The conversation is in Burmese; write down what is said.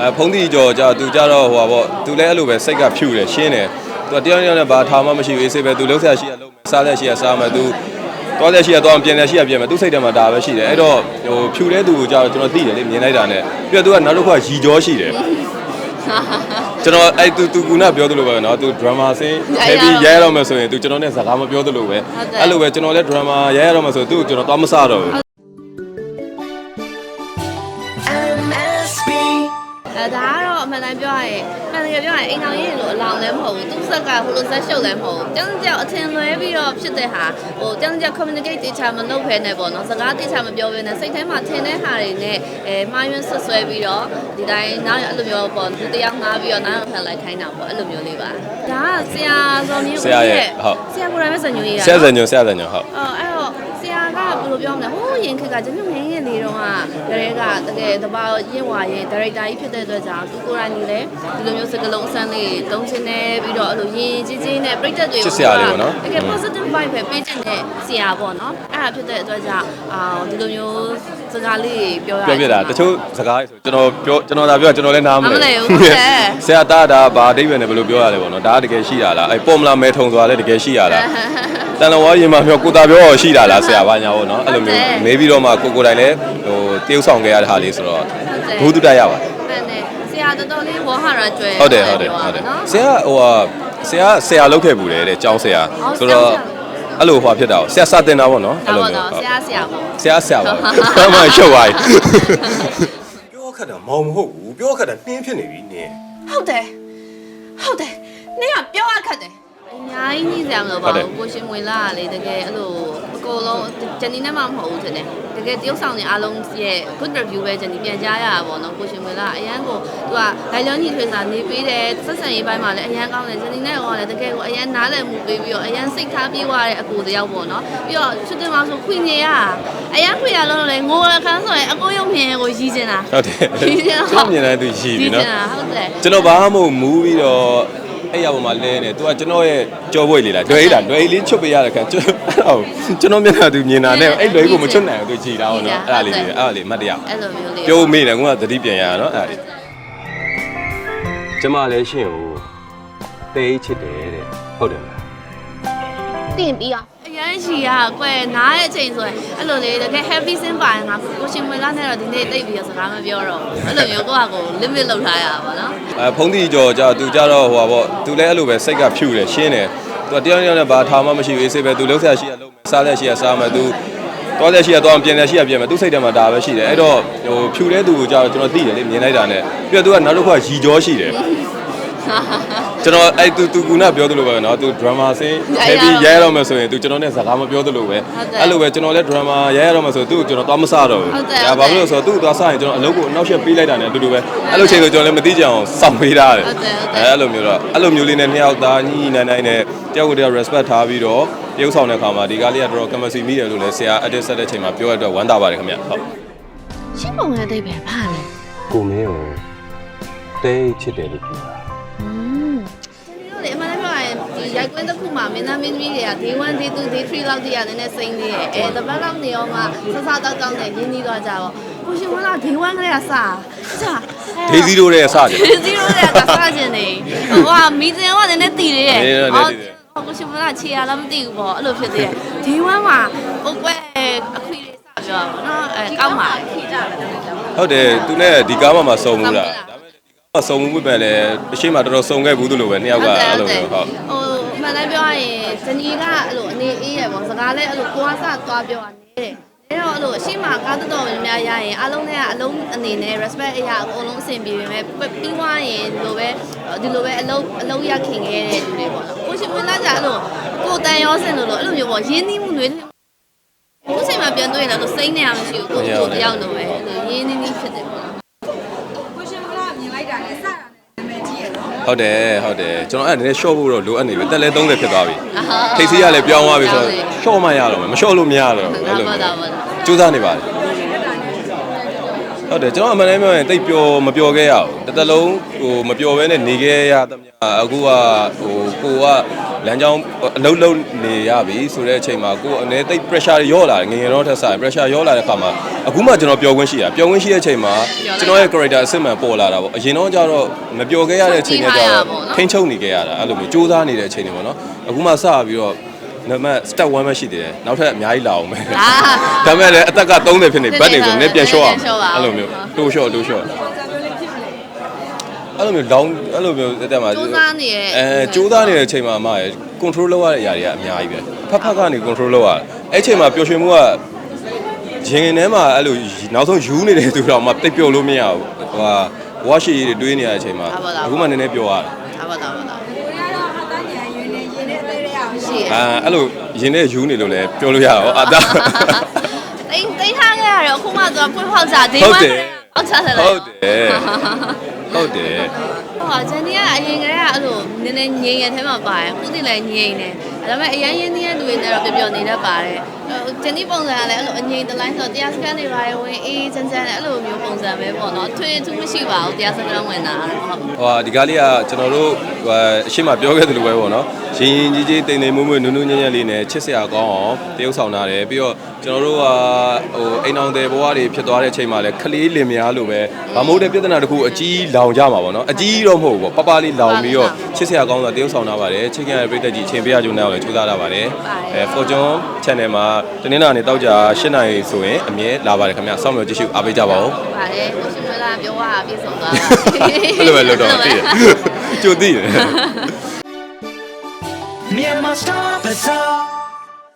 အဲဖုံးတီကျော်ကြာသူကြတော့ဟိုပါပေါ့သူလည်းအဲ့လိုပဲစိတ်ကဖြူတယ်ရှင်းတယ်သူကတယောက်တယောက်နဲ့ဘာထားမှမရှိဘူးအေးဆေးပဲသူလုံးဆက်ရှိရလုံးမယ်စားလက်ရှိရစားမယ်သူသွားလက်ရှိရသွားပြင်လက်ရှိရပြင်မယ်သူစိတ်ထဲမှာဒါပဲရှိတယ်အဲ့တော့ဟိုဖြူတဲ့သူကိုကြာတော့ကျွန်တော်သိတယ်လေမြင်လိုက်တာနဲ့ပြီးတော့သူကနောက်တစ်ခါရီကြောရှိတယ်ကျွန်တော်အဲ့သူသူကူနာပြောသလိုပဲเนาะသူ drama ဆင်းထည့်ပြီးရဲရတော့မယ်ဆိုရင်သူကျွန်တော်နဲ့စကားမပြောသလိုပဲအဲ့လိုပဲကျွန်တော်လည်း drama ရဲရတော့မယ်ဆိုသူ့ကိုကျွန်တော်သွားမစတော့ဘူး တော့အမှန်တိုင်းပြောရရင်အမှန်တကယ်ပြောရရင်အိမ်တော်ရေးလို့အလောင်းလည်းမဟုတ်ဘူးသူ့ဆက်ကဟိုလိုဆက်ရှုပ်လည်းမဟုတ်ဘူးတန်းကြောက်အထင်လွဲပြီးတော့ဖြစ်တဲ့ဟာဟိုတန်းကြောက် communicate တေချာမလုပ်ဖဲနဲ့ပေါ့နော်စကားတေချာမပြောဘဲနဲ့စိတ်ထဲမှာထင်တဲ့ဟာတွေနဲ့အဲမှားယွင်းဆွဆွဲပြီးတော့ဒီတိုင်းနောက်အဲ့လိုမျိုးပေါ့သူတယောက်ငားပြီးတော့နောက်ထပ်လိုက်ခိုင်းတာပေါ့အဲ့လိုမျိုးလေးပါဒါကဆရာဇော်မြင့်ဆရာရဲ့ဟုတ်ဆရာကိုယ်တိုင်ပဲစံညွှန်ရေးတာဆရာစံညွန်ဆရာစံညွန်ဟုတ်အော်အဲ့တော့ဆရာကဘယ်လိုပြောမလဲဟိုးရင်ခက်ကကျွန်တော်ငယ် ငယ်လေးတော့ကတကယ်ကတကယ်တဘာရင့်ဝါရင်ဒါရိုက်တာကြီးဖြစ်တဲ့အတွက်ကြောင့်သူကိုယ်တိုင်နေလေဒီလိုမျိုးစကလုံးအစမ်းလေးတုံးစင်းနေပြီးတော့အဲ့လိုရင်ကြီးကြီးနဲ့ပြိတ္တတွေချစ်စရာလေးပေါ့နော်တကယ် positive vibe ပဲပေးချင်တဲ့ဆရာပေါ့နော်အဲ့ဒါဖြစ်တဲ့အတွက်ကြောင့်အာဒီလိုမျိုးစကားလေးပြောရပြောပြတာတချို့စကားဆိုကျွန်တော်ပြောကျွန်တော်သာပြောကျွန်တော်လည်းနားမနားမလလဲည်ဘူးဟုတ်တယ်ဆရာသားဒါဘာအဓိပ္ပာယ်နဲ့ဘယ်လိုပြောရလဲပေါ့နော်ဒါကတကယ်ရှိတာလားအဲပေါ်မလာမဲထုံဆိုတာလည်းတကယ်ရှိရလား တန်တော်ဝါရင်မှာပြောကိုတာပြောရှိတာလားဆရာဘာညာပေါ့နော်အဲ့လိုမျိုးမေးပြီးတော့မှကိုကိုတိုင်လည်းဟိုတရုပ်ဆောင်ခဲ့ရတဲ့ဟာလေးဆိုတော့ဘုသူတရရပါမှန်တယ်ဆရာတော်တော်လေးဝါဟာရကျွဲဟုတ်တယ်ဟုတ်တယ်ဟုတ်တယ်နော်ဆရာဟိုဟာဆရာဆရာလောက်ခဲ့ဘူးလေတဲ့ကျောင်းဆရာဆိုတော့အဲ့လိုဟိုဟာဖြစ်တာဆရာစတင်တာပေါ့နော်ဒါအဲ့လိုပေါ့မျိုးနော်ဆရာဆရာပေါ့ဆရာဆရာပါဘာမှရှုပ်သွားပြီပြောခက်တာမောင်မဟုတ်ဘူးပြောခက်တာနှင်းဖြစ်နေပြီနင်းဟုတ်တယ်ဟုတ်တယ်နင်ကပြောရခက်တယ် အများကြီးကြီးစရာမလိုပါဘူးကိုရှင်မွေလာကလေတကယ်အဲ့လိုအကုန်လုံးဂျန်နီနဲ့မှမဟုတ်ဘူးထင်တယ်တကယ်တရုပ်ဆောင်နေအားလုံးရဲ့ good review ပဲဂျန်နီပြန်ကြားရတာပေါ့နော်ကိုရှင်မွေလာအရန်ကိုသူကလိုက်လုံးကြီးထွေးစာနေပေးတယ်ဆက်ဆံရေးပိုင်းမှာလည်းအရန်ကောင်းတယ်ဂျန်နီနဲ့ကောလည်းတကယ်ကိုအရန်နားလည်မှုပေးပြီးတော့အရန်စိတ်ထားပြေးသွားတဲ့အကူတယောက်ပေါ့နော်ပြီးတော့ချွတ်တင်မှာဆိုခွေနေရအရန်ခွေရလုံးလေငိုရခန်းဆိုရင်အကိုရုံမြင်ကိုရီးချင်တာဟုတ်တယ်ရီးချင်တာကျွန်တော်မြင်တိုင်းသူရှိပြီနော်ရီးချင်တာဟုတ်တယ်ကျွန်တော်ဘာမှမဟုတ်မူးပြီးတော့ အဲ့ရပေါ်မှာလဲနေသူကကျွန်တော်ရဲ့ကြောပွေလေးလားလွယ်လေးလားလွယ်လေးချွတ်ပေးရတဲ့ခါကျွန်တော်ကျွန်တော်မျက်နှာသူမြင်တာနဲ့အဲ့လွယ်ကိုမချွတ်နိုင်ဘူးသူကြည်တာပေါ့နော်အဲ့ဒါလေးအဲ့ဒါလေးမှတ်တရအဲ့လိုမျိုးလေးပြောမိတယ်ကွာသတိပြန်ရတာနော်အဲ့ဒါလေးကျမလည်းရှင်ကိုတေးချစ်တယ်တဲ့ဟုတ်တယ်မလားတင်ပြီးအောင်အရ န်ရှိရကွယ်နားတဲ့အချိန်ဆိုရင်အဲ့လိုလေတကယ် happy sin ပါရင်ငါကိုရှင်မွေလာနဲ့တော့ဒီနေ့တိတ်ပြီးတော့စကားမပြောတော့ဘူးအဲ့လိုမျိုးကိုယ့်ဟာကို limit လောက်ထားရတာပါနော်အဲဖုံးတီကျော်ကြာသူကြတော့ဟိုပါပေါ့သူလည်းအဲ့လိုပဲစိတ်ကဖြူတယ်ရှင်းတယ်သူကတယောက်တယောက်နဲ့ဘာထားမှမရှိဘူးအေးဆေးပဲသူလုံးဆက်ရှိရလုံးမယ်စားလက်ရှိရစားမယ်သူသွားလက်ရှိရသွားပြင်လက်ရှိရပြင်မယ်သူစိတ်ထဲမှာဒါပဲရှိတယ်အဲ့တော့ဟိုဖြူတဲ့သူကိုကြာတော့ကျွန်တော်သိတယ်လေမြင်လိုက်တာနဲ့ပြီးတော့သူကနောက်တစ်ခါရီကြောရှိတယ် ကျွန်တော်အဲ့သူသူကူနာပြောသလိုပဲเนาะသူ drama ဆင်းထည့်ပြီးရဲရတော့မယ်ဆိုရင်သူကျွန်တော်နဲ့စကားမပြောသလိုပဲအဲ့လိုပဲကျွန်တော်လည်း drama ရဲရတော့မယ်ဆိုသူ့ကိုကျွန်တော်သွားမစတော့ဘူးဒါဘာလို့လဲဆိုတော့သူ့ကိုသွားစရင်ကျွန်တော်အလုပ်ကိုအနောက်ရှက်ပေးလိုက်တာနဲ့အတူတူပဲအဲ့လိုချိန်ဆိုကျွန်တော်လည်းမသိကြအောင်စောင့်ပေးထားတယ် ဟုတ်တယ်ဟုတ်တယ် အဲ့လိုမျိုးတော့အဲ့လိုမျိုးလေးနဲ့နှစ်ယောက်သားညီညီနိုင်နိုင်နဲ့တယောက်ကိုတယောက် respect ထားပြီးတော့တရုပ်ဆောင်တဲ့ခါမှာဒီကားလေးကတော်တော် chemistry မိတယ်လို့လည်းဆရာ edit ဆက်တဲ့ချိန်မှာပြောရတော့ဝမ်းသာပါတယ်ခင်ဗျဟုတ် ရှင်းပုံရဲ့အတိတ်ပဲဘာလဲ ကိုမင်းကိုတိတ်ချစ်တယ်လို့ပြောတာ ရရင်ဒီရိုက်ကွင်းတစ်ခုမှာမင်းသားမင်းသမီးတွေက day 1 day 2 day 3လောက်တည်းကနည်းနည်းစိမ့်သေးရဲ့အဲတပတ်လောက်နေရောမှဆဆတောက်တောက်နဲ့ရင်းနှီးသွားကြတော့ကိုရှင်မလာ day 1ကလေးကစစာဒေးစီတို့ရဲ့အစကြဒေးစီတို့တွေကစစခြင်းနေဟိုဟာမီတင်ကနည်းနည်းတည်သေးရဲ့နည်းနည်းတည်သေးတယ်ဟောကိုရှင်မလာခြေရလားမသိဘူးပေါ့အဲ့လိုဖြစ်သေးရဲ့ day 1မှာဟိုကွဲအခွေလေးစပြောပါတော့အဲကောက်ပါခီကြတယ်ဟုတ်တယ်သူနဲ့ဒီကားမှာမစုံဘူးလားစုံဘူးလားဒါပေမဲ့ဒီကားမှာစုံမှုပဲလေအရှိမတော်တော်စုံခဲ့ဘူးသူလိုပဲနှစ်ယောက်ကအဲ့လိုမျိုးဟုတ် ဟိုမှ န်တယ်ပြောရရင်ဇနီးကအဲ့လိုအနေအေးရပေါ့စကားလည်းအဲ့လိုကိုကစသွားပြောတာနေတယ်အဲ့တော့အဲ့လိုအရှိမကားတော်တော်များများရရင်အလုံးနဲ့ကအလုံးအနေနဲ့ respect အရာအကုန်လုံးအဆင်ပြေပေမဲ့ပြီးွားရင်ဒီလိုပဲဒီလိုပဲအလုံးအလုံးရခင်ခဲ့တဲ့လူတွေပေါ့နော်ကိုရှင်မလာကြအဲ့လိုကိုတန်ရောစင်လို့လို့အဲ့လိုမျိုးပေါ့ရင်းနှီးမှုတွေကိုယ်စိတ်မှာပြန်တွေ့ရင်လည်းစိတ်နဲ့ရမရှိဘူးကိုကိုတယောက်လိုပဲအဲ့လိုရင်းနှီးနှီးဖြစ်တယ်ပေါ့နော် ဟုတ်တယ်ဟုတ်တယ်ကျွန်တော်အဲ့ဒါနည်းနည်း short ဖို့တော့လိုအပ်နေပြီတက်လဲ30ဖြစ်သွားပြီထိတ်စီးရလည်းပြောင်းသွားပြီဆိုတော့ short မှရတော့မယ်မ short လို့မရတော့ဘူးအဲ့လိုဒါမျိုးပါဒါပါစူးစမ်းနေပါတယ်ဟုတ်တယ်ကျွန်တော်အမှန်တမ်းပြောရင်တိတ်ပျော်မပျော်ခဲ့ရဘူးတစ်သက်လုံးဟိုမပျော်ဘဲနဲ့နေခဲ့ရသမျှအခုကဟိုကိုက လမ်းကြောင်းအလုံးလုံးနေရပြီဆိုတဲ့အချိန်မှာကိုယ်အနေသိပ် pressure တွေရော့လာတယ်ငယ်ငယ်တော့ထက်စား pressure ရော့လာတဲ့အခါမှာအခုမှကျွန်တော်ပျော်ခွင့်ရှိတာပျော်ခွင့်ရှိတဲ့အချိန်မှာကျွန်တော်ရဲ့ character အစစ်မှန်ပေါ်လာတာပေါ့အရင်တော့ကျတော့မပျော်ခဲ့ရတဲ့အချိန်တွေကျတော့ထိန်းချုပ်နေခဲ့ရတာအဲ့လိုမျိုးစူးစမ်းနေတဲ့အချိန်တွေပေါ့နော်အခုမှစပြီးတော့နံပါတ် step 1ပဲရှိသေးတယ်နောက်ထပ်အများကြီးလာအောင်မယ်အာဒါပေမဲ့လည်းအသက်က30ဖြစ်နေဘတ်နေဆိုနည်းပြန်လျှော့အောင်ပြန်လျှော့ပါအဲ့လိုမျိုးတိုးလျှော့တိုးလျှော့ အဲ့လိုမျိုး down အဲ့လိုမျိုးတက်မှာစူးစမ်းနေရဲ့အဲစူးစမ်းနေတဲ့အချိန်မှာမှရ control လုပ်ရတဲ့အရာတွေကအများကြီးပဲဖက်ဖက်ကနေ control လုပ်ရတယ်အဲ့အချိန်မှာပျော်ရွှင်မှုကရင်ထဲမှာအဲ့လိုနောက်ဆုံးယူနေတဲ့သူတော့မှတိတ်ပျော်လို့မရဘူးဟိုဟာဝါရှိတွေတွေးနေရတဲ့အချိန်မှာအခုမှနည်းနည်းပျော်ရတယ်ဒါပါဒါပါဒါကိုရတော့အသားညာရင်းနေရင်းနေအသေးလေးအောင်ရှိရဲ့အာအဲ့လိုရင်ထဲယူနေလို့လည်းပြောလို့ရတာဟောအသားတိန်တိန်ထားခဲ့ရတယ်အခုမှသူကပွင့်ဖောက်စားဒီဟုတ်မှာတယ်အောက်ချတယ်ဟုတ်တယ် ဟုတ်တယ်ဟောဂျန်နီကအရင်ကတည်းကအဲ့လိုနည်းနည်းငြိမ်ရတဲ့ထဲမှာပါတယ်ခုတည်းလည်းငြိမ်နေဒါပေမဲ့အရင်ရင်းနှီးတဲ့လူတွေနဲ့တော့ပျော်ပျော်နေတတ်ပါတယ် ဂျန်နီပုံစံကလည်းအဲ့လိုအငြိမ်တလိုင်းဆိုတော့တရားစခန်းတွေပါတယ်ဝင်အေးချမ်းချမ်းနဲ့အဲ့လိုမျိုးပုံစံပဲပေါ့နော်ထွေးထူးမရှိပါဘူးတရားစခန်းဝင်တာဟုတ်ဟိုဟာဒီကားလေးကကျွန်တော်တို့ဟိုအရှိမပြောခဲ့သလိုပဲပေါ့နော်ရင်ရင်ကြီးကြီးတိမ်တိမ်မွေ့မွေ့နုနုညံ့ညံ့လေးနဲ့ချစ်စရာကောင်းအောင်တရုပ်ဆောင်ထားတယ်ပြီးတော့ကျွန်တော်တို့ကဟိုအိမ်အောင်တဲ့ဘဝတွေဖြစ်သွားတဲ့အချိန်မှာလည်းခလေးလင်မယားလိုပဲဗမိုးတဲ့ပြဿနာတစ်ခုအကြီးလောင်ကြမှာပေါ့နော်အကြီးတော့မဟုတ်ဘူးပေါ့ပပလေးလောင်ပြီးတော့ချစ်စရာကောင်းတာတရုပ်ဆောင်ထားပါတယ်ချစ်ခင်ရတဲ့ပြည်သက်ကြီးအချိန်ပေးရကြုံနေအောင်လည်းကြိုးစားလာပါတယ်အဲ Fortune Channel မှာတနင်္လာနေ့တောက်ကြ8နာရီဆိုရင်အမြဲလာပါတယ်ခင်ဗျစောင့်မျှော်ကြည့်ရှုအားပေးကြပါဦးပါတယ်ကိုရှင်မလာပြောတာပြေဆုံးသွားတာအဲ့လိုပဲလုပ်တော့သိတယ်ကြိုသိတယ် Myanmar Star Bazaar.